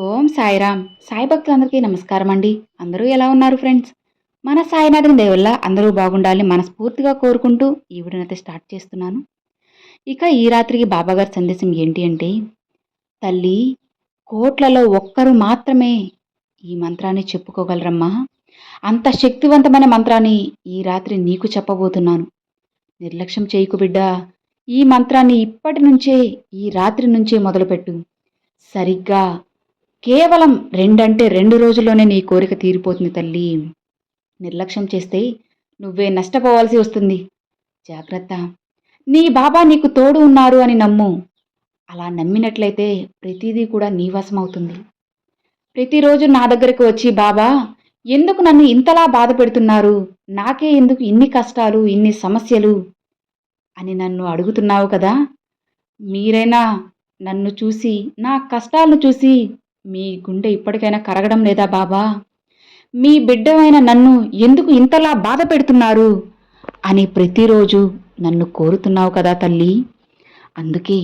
ఓం సాయిరామ్. సాయి భక్తులందరికీ నమస్కారం అండి. అందరూ ఎలా ఉన్నారు ఫ్రెండ్స్? మన సాయినాథుని దయవల్ల అందరూ బాగుండాలని మనస్ఫూర్తిగా కోరుకుంటూ ఈ వీడియోనైతే స్టార్ట్ చేస్తున్నాను. ఇక ఈ రాత్రికి బాబాగారి సందేశం ఏంటి అంటే తల్లి కోట్లలో ఒక్కరు మాత్రమే ఈ మంత్రాన్ని చెప్పుకోగలరమ్మా. అంత శక్తివంతమైన మంత్రాన్ని ఈ రాత్రి నీకు చెప్పబోతున్నాను. నిర్లక్ష్యం చేయకు బిడ్డ. ఈ మంత్రాన్ని ఇప్పటి నుంచే ఈ రాత్రి నుంచే మొదలుపెట్టు. సరిగ్గా కేవలం రెండంటే రెండు రోజుల్లోనే నీ కోరిక తీరిపోతుంది తల్లి. నిర్లక్ష్యం చేస్తే నువ్వే నష్టపోవాల్సి వస్తుంది. జాగ్రత్త. నీ బాబా నీకు తోడు ఉన్నారు అని నమ్ము. అలా నమ్మినట్లయితే ప్రతిదీ కూడా నీ అవుతుంది ప్రతిరోజు నా దగ్గరకు వచ్చి బాబా ఎందుకు నన్ను ఇంతలా బాధ పెడుతున్నారు? నాకే ఎందుకు ఇన్ని కష్టాలు ఇన్ని సమస్యలు? అని నన్ను అడుగుతున్నావు కదా. మీరైనా నన్ను చూసి నా కష్టాలను చూసి మీ గుండె ఇప్పటికైనా కరగడం లేదా బాబా? మీ బిడ్డమైన నన్ను ఎందుకు ఇంతలా బాధ పెడుతున్నారు? అని ప్రతిరోజు నన్ను కోరుతున్నావు కదా తల్లి. అందుకే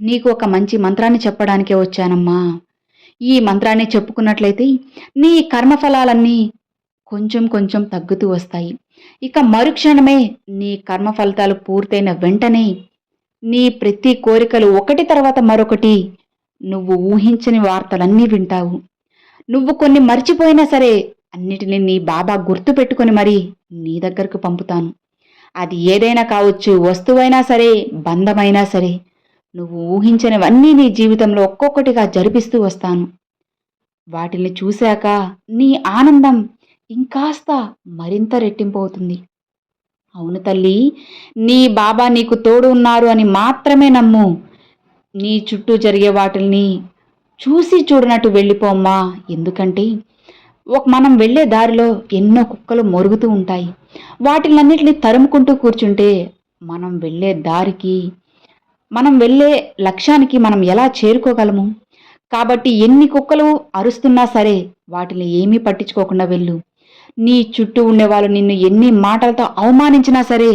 నీకు ఒక మంచి మంత్రాన్ని చెప్పడానికే వచ్చానమ్మా. ఈ మంత్రాన్ని చెప్పుకున్నట్లయితే నీ కర్మఫలాలన్నీ కొంచెం కొంచెం తగ్గుతూ వస్తాయి. ఇక మరుక్షణమే నీ కర్మ ఫలితాలు పూర్తయిన వెంటనే నీ ప్రతి కోరికలు ఒకటి తర్వాత మరొకటి నువ్వు ఊహించని వార్తలన్నీ వింటావు. నువ్వు కొన్ని మర్చిపోయినా సరే అన్నిటిని నీ బాబా గుర్తు పెట్టుకొని మరి నీ దగ్గరకు పంపుతాను. అది ఏదైనా కావచ్చు వస్తువైనా సరే బంధమైనా సరే నువ్వు ఊహించనివన్నీ నీ జీవితంలో ఒక్కొక్కటిగా జరిపిస్తూ వస్తాను. వాటిని చూశాక నీ ఆనందం ఇంకాస్త మరింత రెట్టింపు అవుతుంది. అవును తల్లి నీ బాబా నీకు తోడు ఉన్నారు అని మాత్రమే నమ్ము. నీ చుట్టూ జరిగే వాటిల్ని చూసి చూడనట్టు వెళ్ళిపోమ్మా ఎందుకంటే ఒక మనం వెళ్ళే దారిలో ఎన్నో కుక్కలు మొరుగుతూ ఉంటాయి. వాటిలన్నిటిని తరుముకుంటూ కూర్చుంటే మనం వెళ్ళే దారికి మనం వెళ్ళే లక్ష్యానికి మనం ఎలా చేరుకోగలము? కాబట్టి ఎన్ని కుక్కలు అరుస్తున్నా సరే వాటిని ఏమీ పట్టించుకోకుండా వెళ్ళు. నీ చుట్టూ ఉండేవాళ్ళు నిన్ను ఎన్ని మాటలతో అవమానించినా సరే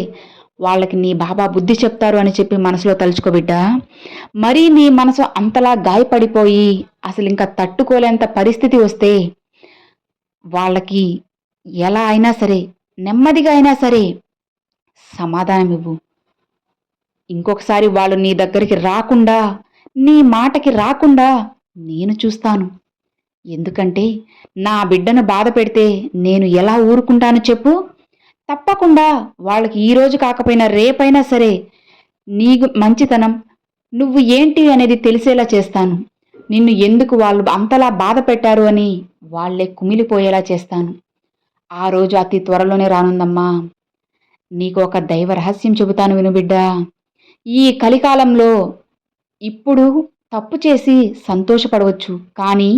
వాళ్ళకి నీ బాబా బుద్ధి చెప్తారు అని చెప్పి మనసులో తలుచుకోబిడ్డా మరీ నీ మనసు అంతలా గాయపడిపోయి అసలు ఇంకా తట్టుకోలేంత పరిస్థితి వస్తే వాళ్ళకి ఎలా అయినా సరే నెమ్మదిగా అయినా సరే సమాధానం ఇవ్వు. ఇంకొకసారి వాళ్ళు నీ దగ్గరికి రాకుండా నీ మాటకి రాకుండా నేను చూస్తాను. ఎందుకంటే నా బిడ్డను బాధ పెడితే నేను ఎలా ఊరుకుంటాను చెప్పు? తప్పకుండా వాళ్ళకి ఈరోజు కాకపోయినా రేపైనా సరే నీ మంచితనం నువ్వు ఏంటి అనేది తెలిసేలా చేస్తాను. నిన్ను ఎందుకు వాళ్ళు అంతలా బాధ పెట్టారు అని వాళ్ళే కుమిలిపోయేలా చేస్తాను. ఆ రోజు అతి త్వరలోనే రానుందమ్మా. నీకు ఒక దైవ రహస్యం చెబుతాను వినుబిడ్డా ఈ కలికాలంలో ఇప్పుడు తప్పు చేసి సంతోషపడవచ్చు. కానీ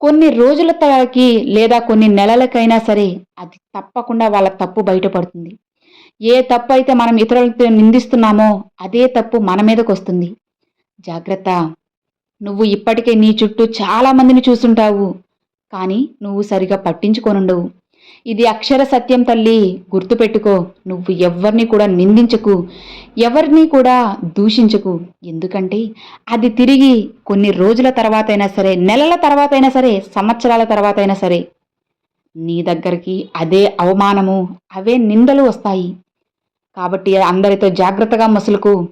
కొన్ని రోజుల తరకి లేదా కొన్ని నెలలకైనా సరే అది తప్పకుండా వాళ్ళ తప్పు బయటపడుతుంది. ఏ తప్పు అయితే మనం ఇతరులతో నిందిస్తున్నామో అదే తప్పు మన మీదకు వస్తుంది. జాగ్రత్త. నువ్వు ఇప్పటికే నీ చుట్టూ చాలా మందిని చూసుంటావు. కానీ నువ్వు సరిగా పట్టించుకోనుండవు. ఇది అక్షర సత్యం తల్లి. గుర్తుపెట్టుకో నువ్వు ఎవరిని కూడా నిందించకు ఎవరిని కూడా దూషించకు. ఎందుకంటే అది తిరిగి కొన్ని రోజుల తర్వాత అయినా సరే నెలల తర్వాత అయినా సరే సంవత్సరాల తర్వాత అయినా సరే నీ దగ్గరికి అదే అవమానము అవే నిందలు వస్తాయి. కాబట్టి అందరితో జాగ్రత్తగా మసులుకు.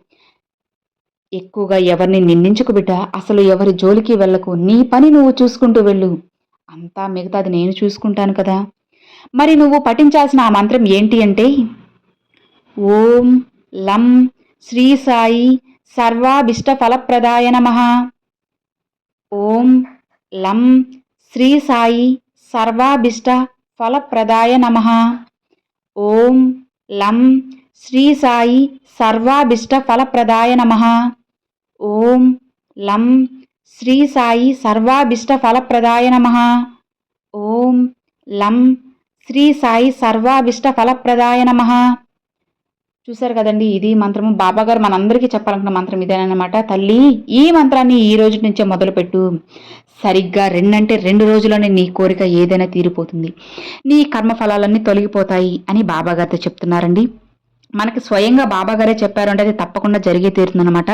ఎక్కువగా ఎవరిని నిందించుకు బిడ్డ అసలు ఎవరి జోలికి వెళ్ళకు. నీ పని నువ్వు చూసుకుంటూ వెళ్ళు. అంతా మిగతాది నేను చూసుకుంటాను కదా. మరి నువ్వు పఠించాల్సిన ఆ మంత్రం ఏంటి అంటే ఓం లం శ్రీ సాయి సర్వాభిష్ట ఫలప్రదాయ నమ. ఓం లం శ్రీ సాయి సర్వాభిష్ట ఫలప్రదాయ నమ. ఓం లం శ్రీ సాయి సర్వాభిష్ట ఫలప్రదాయ నమ. ఓం లం శ్రీ సాయి సర్వాభిష్ట ఫలప్రదాయ నమ. ఓం లం శ్రీ సాయి సర్వాభిష్ట ఫలప్రదాయ నమ. చూశారు కదండి ఇది మంత్రము. బాబాగారు మనందరికీ చెప్పాలనుకున్న మంత్రం ఇదేనమాట తల్లి ఈ మంత్రాన్ని ఈ రోజు నుంచే మొదలుపెట్టు. సరిగ్గా రెండంటే రెండు రోజుల్లోనే నీ కోరిక ఏదైనా తీరిపోతుంది. నీ కర్మఫలాలన్నీ తొలగిపోతాయి అని బాబాగారితో చెప్తున్నారండి. మనకి స్వయంగా బాబా గారే అది తప్పకుండా జరిగే తీరుతుందనమాట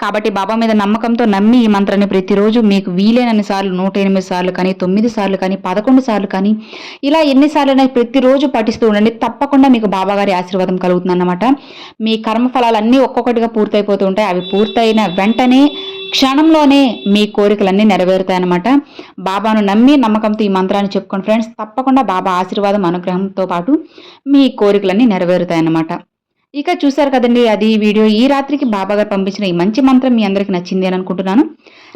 కాబట్టి బాబా మీద నమ్మకంతో నమ్మి ఈ మంత్రాన్ని ప్రతిరోజు మీకు వీలైనన్ని సార్లు నూట ఎనిమిది సార్లు కానీ తొమ్మిది సార్లు కానీ పదకొండు సార్లు కానీ ఇలా ఎన్నిసార్లు ప్రతిరోజు పఠిస్తూ ఉండండి. తప్పకుండా మీకు బాబా గారి ఆశీర్వాదం కలుగుతుందన్నమాట. మీ కర్మఫలాలన్నీ ఒక్కొక్కటిగా పూర్తయిపోతూ ఉంటాయి. అవి పూర్తయిన వెంటనే క్షణంలోనే మీ కోరికలన్నీ నెరవేరుతాయన్నమాట. బాబాను నమ్మి నమ్మకంతో ఈ మంత్రాన్ని చెప్పుకోండి ఫ్రెండ్స్. తప్పకుండా బాబా ఆశీర్వాదం అనుగ్రహంతో పాటు మీ కోరికలన్నీ నెరవేరుతాయన్నమాట. ఇక చూసారు కదండి అది వీడియో. ఈ రాత్రికి బాబా గారు పంపించిన ఈ మంచి మంత్రం మీ అందరికి నచ్చింది అని అనుకుంటున్నాను.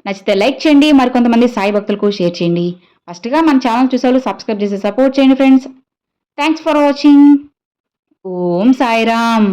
నచ్చితే లైక్ చేయండి మరికొంతమంది సాయి భక్తులకు షేర్ చేయండి. ఫస్ట్గా మన ఛానల్ చూసేవాళ్ళు సబ్స్క్రైబ్ చేసి సపోర్ట్ చేయండి friends. Thanks for watching Om Sairam.